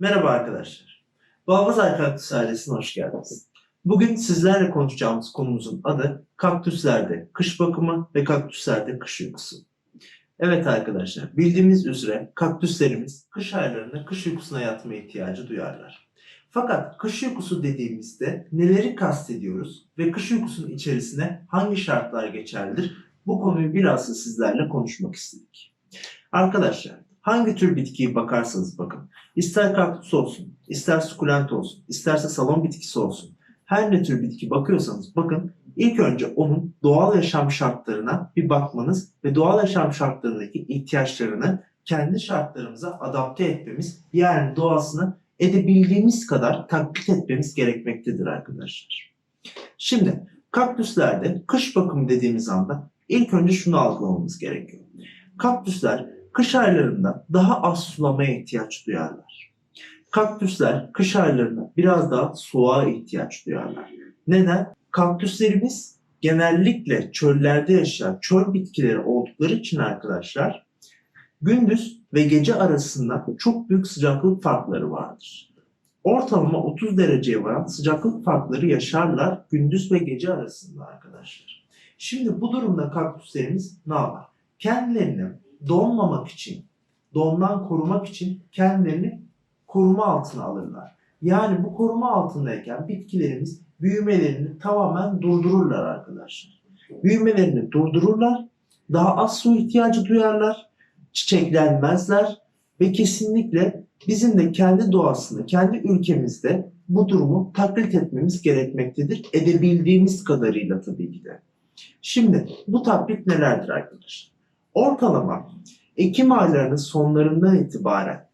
Merhaba arkadaşlar. Balbazar Kaktüs ailesine hoş geldiniz. Bugün sizlerle konuşacağımız konumuzun adı kaktüslerde kış bakımı ve kaktüslerde kış uykusu. Evet arkadaşlar, bildiğimiz üzere kaktüslerimiz kış aylarında kış uykusuna yatma ihtiyacı duyarlar. Fakat kış uykusu dediğimizde neleri kastediyoruz ve kış uykusunun içerisine hangi şartlar geçerlidir? Bu konuyu biraz da sizlerle konuşmak istedik. Arkadaşlar, hangi tür bitkiyi bakarsanız bakın, ister kaktüs olsun, ister sukulent olsun, isterse salon bitkisi olsun, her ne tür bitki bakıyorsanız bakın ilk önce onun doğal yaşam şartlarına bir bakmanız ve doğal yaşam şartlarındaki ihtiyaçlarını kendi şartlarımıza adapte etmemiz yani doğasını edebildiğimiz kadar taklit etmemiz gerekmektedir arkadaşlar. Şimdi kaktüslerde kış bakımı dediğimiz anda ilk önce şunu algılamamız gerekiyor. Kaktüsler kış aylarında daha az sulamaya ihtiyaç duyarlar. Kaktüsler kış aylarında biraz daha soğuğa ihtiyaç duyarlar. Neden? Kaktüslerimiz genellikle çöllerde yaşayan çöl bitkileri oldukları için arkadaşlar gündüz ve gece arasında çok büyük sıcaklık farkları vardır. Ortalama 30 dereceye varan sıcaklık farkları yaşarlar gündüz ve gece arasında arkadaşlar. Şimdi bu durumda kaktüslerimiz ne yapar? Kendilerini donmamak için, dondan korumak için kendilerini koruma altına alırlar. Yani bu koruma altındayken bitkilerimiz büyümelerini tamamen durdururlar arkadaşlar. Büyümelerini durdururlar, daha az su ihtiyacı duyarlar, çiçeklenmezler ve kesinlikle bizim de kendi doğasını, kendi ülkemizde bu durumu taklit etmemiz gerekmektedir. Edebildiğimiz kadarıyla tabii ki de. Şimdi bu taklit nelerdir arkadaşlar? Ortalama Ekim aylarının sonlarından itibaren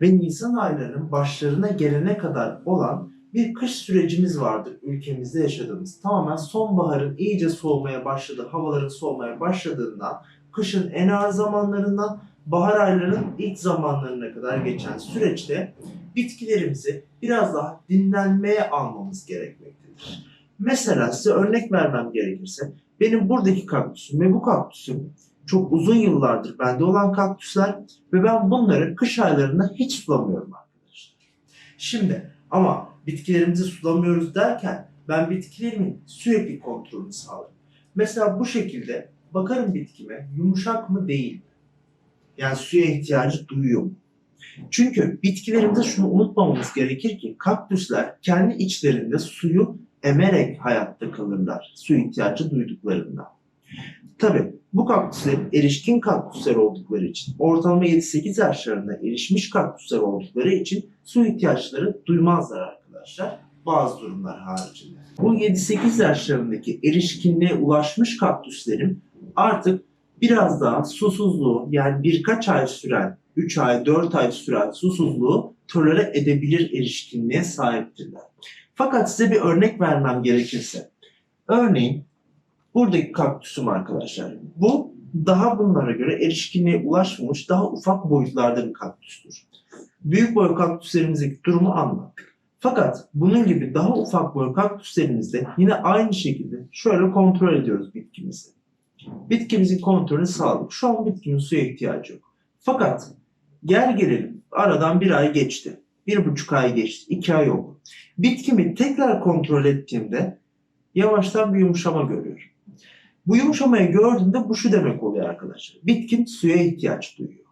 ve Nisan aylarının başlarına gelene kadar olan bir kış sürecimiz vardır ülkemizde yaşadığımız. Tamamen sonbaharın iyice soğumaya başladığı, havaların soğumaya başladığından, kışın en ağır zamanlarından bahar aylarının ilk zamanlarına kadar geçen süreçte bitkilerimizi biraz daha dinlenmeye almamız gerekmektedir. Mesela size örnek vermem gerekirse benim buradaki kaktüsüm ve bu kaktüsüm çok uzun yıllardır bende olan kaktüsler ve ben bunları kış aylarında hiç sulamıyorum arkadaşlar. Şimdi ama bitkilerimizi sulamıyoruz derken ben bitkilerimin sürekli kontrolünü sağlarım. Mesela bu şekilde bakarım bitkime yumuşak mı değil mi? Yani suya ihtiyacı duyuyor mu? Çünkü bitkilerimizde şunu unutmamamız gerekir ki kaktüsler kendi içlerinde suyu emerek hayatta kalırlar. Su ihtiyacı duyduklarında. Tabi bu kaktüsler erişkin kaktüsler oldukları için ortalama 7-8 yaşlarında erişmiş kaktüsler oldukları için su ihtiyaçları duymazlar arkadaşlar bazı durumlar haricinde. Bu 7-8 yaşlarındaki erişkinliğe ulaşmış kaktüslerin artık biraz daha susuzluğu yani birkaç ay süren 3 ay 4 ay süren susuzluğu tolere edebilir erişkinliğe sahiptirler. Fakat size bir örnek vermem gerekirse örneğin buradaki kaktüsüm arkadaşlar. Bu daha bunlara göre erişkinliğe ulaşmamış daha ufak boyutlarda bir kaktüstür. Büyük boy kaktüslerimizdeki durumu anlattık. Fakat bunun gibi daha ufak boy kaktüslerimizde yine aynı şekilde şöyle kontrol ediyoruz bitkimizi. Bitkimizin kontrolünü sağladık. Şu an bitkinin suya ihtiyacı yok. Fakat gel gelelim aradan bir ay geçti. Bir buçuk ay geçti. iki ay oldu. Bitkimi tekrar kontrol ettiğimde yavaştan bir yumuşama görüyorum. Bu yumuşamayı gördüğümde bu şu demek oluyor arkadaşlar. Bitkin suya ihtiyaç duyuyor.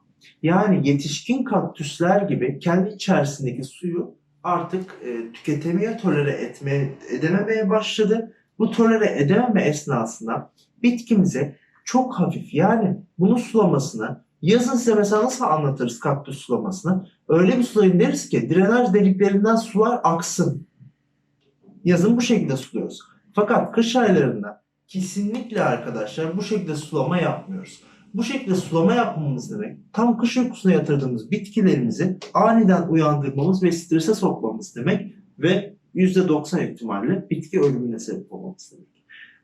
Yani yetişkin kaktüsler gibi kendi içerisindeki suyu artık e, tüketemiyor, tolere etmeye, edememeye başladı. Bu tolere edememe esnasında bitkimize çok hafif yani bunu sulamasını yazın size mesela nasıl anlatırız kaktüs sulamasını? Öyle bir sulayın deriz ki drenaj deliklerinden sular aksın. Yazın bu şekilde suluyoruz. Fakat kış aylarında kesinlikle arkadaşlar bu şekilde sulama yapmıyoruz. Bu şekilde sulama yapmamız demek tam kış uykusuna yatırdığımız bitkilerimizi aniden uyandırmamız ve strese sokmamız demek ve %90 ihtimalle bitki ölümüne sebep olmamız demek.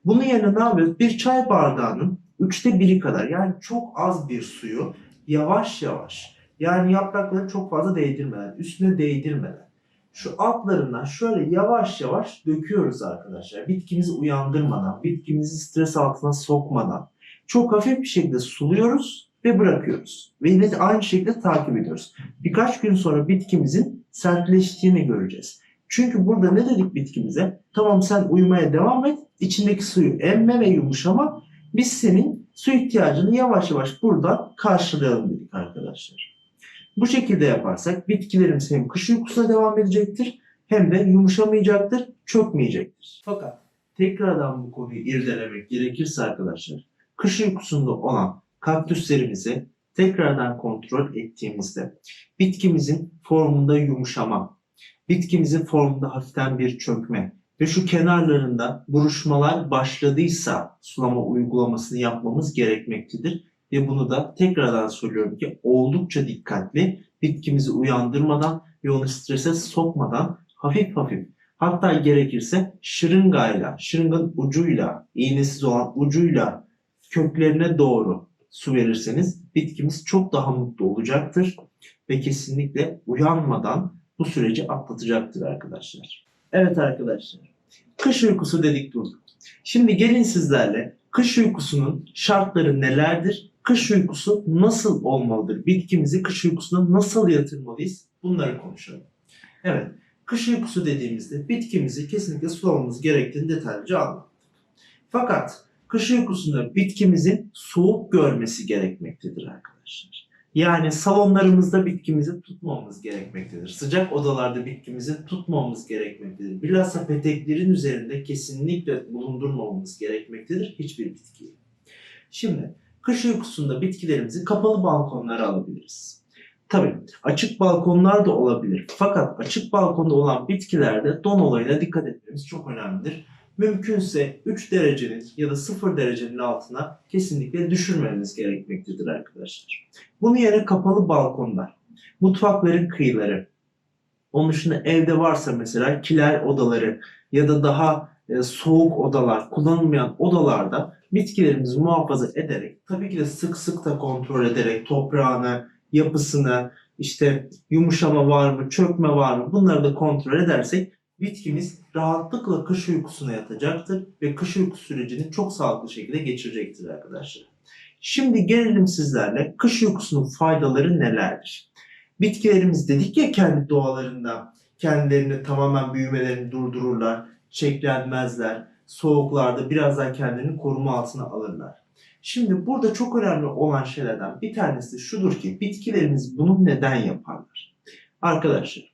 Bunun yerine ne yapıyoruz? Bir çay bardağının üçte biri kadar yani çok az bir suyu yavaş yavaş yani yaprakları çok fazla değdirmeden, üstüne değdirmeden şu altlarından şöyle yavaş yavaş döküyoruz arkadaşlar. Bitkimizi uyandırmadan, bitkimizi stres altına sokmadan çok hafif bir şekilde suluyoruz ve bırakıyoruz. Ve yine aynı şekilde takip ediyoruz. Birkaç gün sonra bitkimizin sertleştiğini göreceğiz. Çünkü burada ne dedik bitkimize? Tamam sen uyumaya devam et. İçindeki suyu emme ve yumuşama. Biz senin su ihtiyacını yavaş yavaş buradan karşılayalım dedik arkadaşlar. Bu şekilde yaparsak bitkilerimiz hem kış uykusuna devam edecektir hem de yumuşamayacaktır, çökmeyecektir. Fakat tekrardan bu konuyu irdelemek gerekirse arkadaşlar, kış uykusunda olan kaktüslerimizi tekrardan kontrol ettiğimizde bitkimizin formunda yumuşama, bitkimizin formunda hafiften bir çökme ve şu kenarlarında buruşmalar başladıysa sulama uygulamasını yapmamız gerekmektedir. Ve bunu da tekrardan söylüyorum ki oldukça dikkatli, bitkimizi uyandırmadan ve onu strese sokmadan hafif hafif hatta gerekirse şırıngayla, şırınganın ucuyla, iğnesiz olan ucuyla köklerine doğru su verirseniz bitkimiz çok daha mutlu olacaktır ve kesinlikle uyanmadan bu süreci atlatacaktır arkadaşlar. Evet arkadaşlar. Kış uykusu dedik durduk. Şimdi gelin sizlerle kış uykusunun şartları nelerdir? Kış uykusu nasıl olmalıdır? Bitkimizi kış uykusuna nasıl yatırmalıyız? Bunları konuşalım. Evet. Kış uykusu dediğimizde bitkimizi kesinlikle sulamamız gerektiğini detaylıca anlattık. Fakat kış uykusunda bitkimizin soğuk görmesi gerekmektedir arkadaşlar. Yani salonlarımızda bitkimizi tutmamamız gerekmektedir. Sıcak odalarda bitkimizi tutmamamız gerekmektedir. Bilhassa peteklerin üzerinde kesinlikle bulundurmamamız gerekmektedir hiçbir bitkiyi. Şimdi kış uykusunda bitkilerimizi kapalı balkonlara alabiliriz. Tabii açık balkonlar da olabilir. Fakat açık balkonda olan bitkilerde don olayına dikkat etmemiz çok önemlidir. Mümkünse 3 derecenin ya da 0 derecenin altına kesinlikle düşürmemiz gerekmektedir arkadaşlar. Bunun yerine kapalı balkonlar, mutfakların kıyıları, onun dışında evde varsa mesela kiler odaları ya da daha e, soğuk odalar, kullanılmayan odalarda bitkilerimizi muhafaza ederek, tabii ki de sık sık da kontrol ederek toprağını, yapısını, işte yumuşama var mı, çökme var mı bunları da kontrol edersek bitkimiz rahatlıkla kış uykusuna yatacaktır ve kış uyku sürecini çok sağlıklı şekilde geçirecektir arkadaşlar. Şimdi gelelim sizlerle kış uykusunun faydaları nelerdir? Bitkilerimiz dedik ya kendi doğalarında kendilerini tamamen büyümelerini durdururlar, çeklenmezler, soğuklarda biraz daha kendilerini koruma altına alırlar. Şimdi burada çok önemli olan şeylerden bir tanesi şudur ki bitkilerimiz bunu neden yaparlar? Arkadaşlar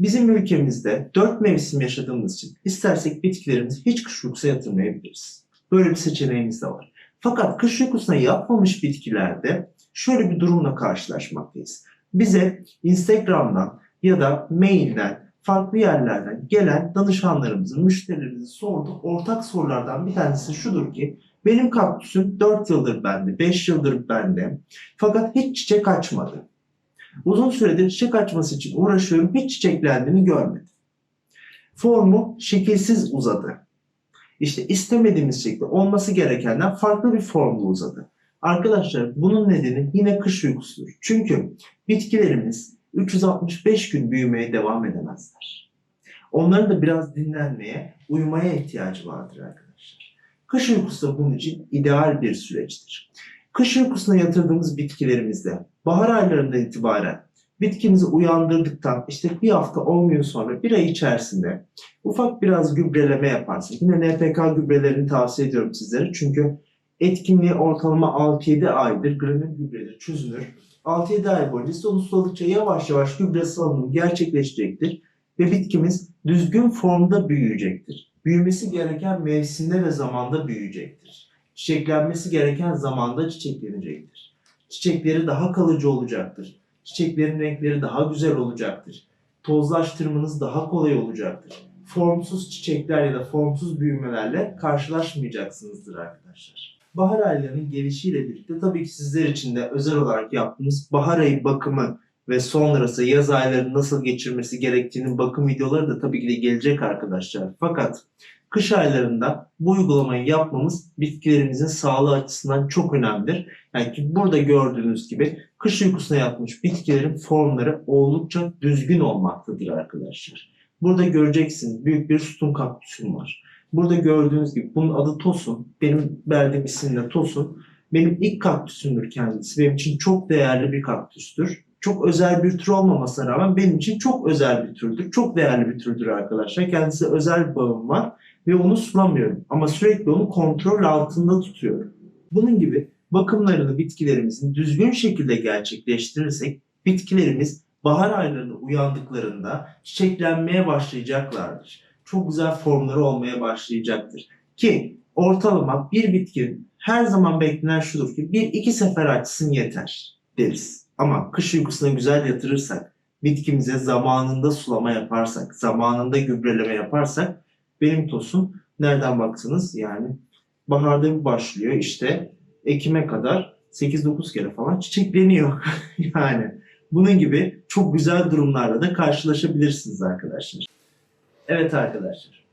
bizim ülkemizde dört mevsim yaşadığımız için istersek bitkilerimizi hiç kış uykusuna yatırmayabiliriz. Böyle bir seçeneğimiz de var. Fakat kış uykusuna yatmamış bitkilerde şöyle bir durumla karşılaşmaktayız. Bize Instagram'dan ya da mailden farklı yerlerden gelen danışanlarımızın, müşterilerimizin sorduğu ortak sorulardan bir tanesi şudur ki benim kaktüsüm 4 yıldır bende, 5 yıldır bende. Fakat hiç çiçek açmadı. Uzun süredir çiçek açması için uğraşıyorum. Hiç çiçeklendiğini görmedim. Formu şekilsiz uzadı. İşte istemediğimiz şekilde olması gerekenden farklı bir formda uzadı. Arkadaşlar bunun nedeni yine kış uykusudur. Çünkü bitkilerimiz 365 gün büyümeye devam edemezler. Onların da biraz dinlenmeye, uyumaya ihtiyacı vardır arkadaşlar. Kış uykusu bunun için ideal bir süreçtir. Kış uykusuna yatırdığımız bitkilerimizde bahar aylarından itibaren bitkimizi uyandırdıktan işte bir hafta 10 gün sonra bir ay içerisinde ufak biraz gübreleme yaparsak yine NPK gübrelerini tavsiye ediyorum sizlere çünkü etkinliği ortalama 6-7 aydır granül gübredir çözünür. 6-7 ay boyunca suladıkça yavaş yavaş gübre salınımı gerçekleşecektir ve bitkimiz düzgün formda büyüyecektir. Büyümesi gereken mevsimde ve zamanda büyüyecektir. Çiçeklenmesi gereken zamanda çiçeklenecektir. Çiçekleri daha kalıcı olacaktır. Çiçeklerin renkleri daha güzel olacaktır. Tozlaştırmanız daha kolay olacaktır. Formsuz çiçekler ya da formsuz büyümelerle karşılaşmayacaksınızdır arkadaşlar. Bahar aylarının gelişiyle birlikte tabii ki sizler için de özel olarak yaptığımız bahar ayı bakımı ve sonrası yaz aylarını nasıl geçirmesi gerektiğinin bakım videoları da tabii ki de gelecek arkadaşlar. Fakat kış aylarında bu uygulamayı yapmamız bitkilerimizin sağlığı açısından çok önemlidir. Yani ki burada gördüğünüz gibi kış uykusuna yatmış bitkilerin formları oldukça düzgün olmaktadır arkadaşlar. Burada göreceksiniz büyük bir sütun kaktüsüm var. Burada gördüğünüz gibi bunun adı Tosun. Benim verdiğim isimle Tosun. Benim ilk kaktüsümdür kendisi. Benim için çok değerli bir kaktüstür. Çok özel bir tür olmamasına rağmen benim için çok özel bir türdür. Çok değerli bir türdür arkadaşlar. Kendisi özel bir bağım var ve onu sulamıyorum. Ama sürekli onu kontrol altında tutuyorum. Bunun gibi bakımlarını bitkilerimizin düzgün şekilde gerçekleştirirsek bitkilerimiz bahar aylarında uyandıklarında çiçeklenmeye başlayacaklardır. Çok güzel formları olmaya başlayacaktır. Ki ortalama bir bitkinin her zaman beklenen şudur ki bir iki sefer açsın yeter deriz. Ama kış uykusuna güzel yatırırsak, bitkimize zamanında sulama yaparsak, zamanında gübreleme yaparsak benim tosum nereden baksanız yani baharda bir başlıyor işte Ekim'e kadar 8-9 kere falan çiçekleniyor. yani bunun gibi çok güzel durumlarla da karşılaşabilirsiniz arkadaşlar. Evet arkadaşlar.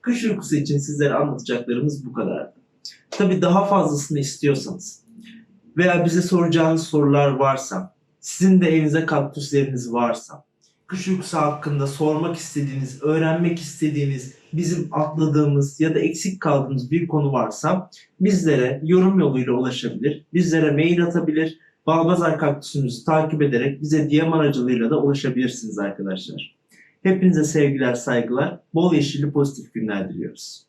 Kış uykusu için sizlere anlatacaklarımız bu kadardı. Tabii daha fazlasını istiyorsanız veya bize soracağınız sorular varsa, sizin de evinizde kaktüsleriniz varsa, kış uykusu hakkında sormak istediğiniz, öğrenmek istediğiniz, bizim atladığımız ya da eksik kaldığımız bir konu varsa bizlere yorum yoluyla ulaşabilir, bizlere mail atabilir, Balbazar kaktüsünüzü takip ederek bize DM aracılığıyla da ulaşabilirsiniz arkadaşlar. Hepinize sevgiler, saygılar, bol yeşilli pozitif günler diliyoruz.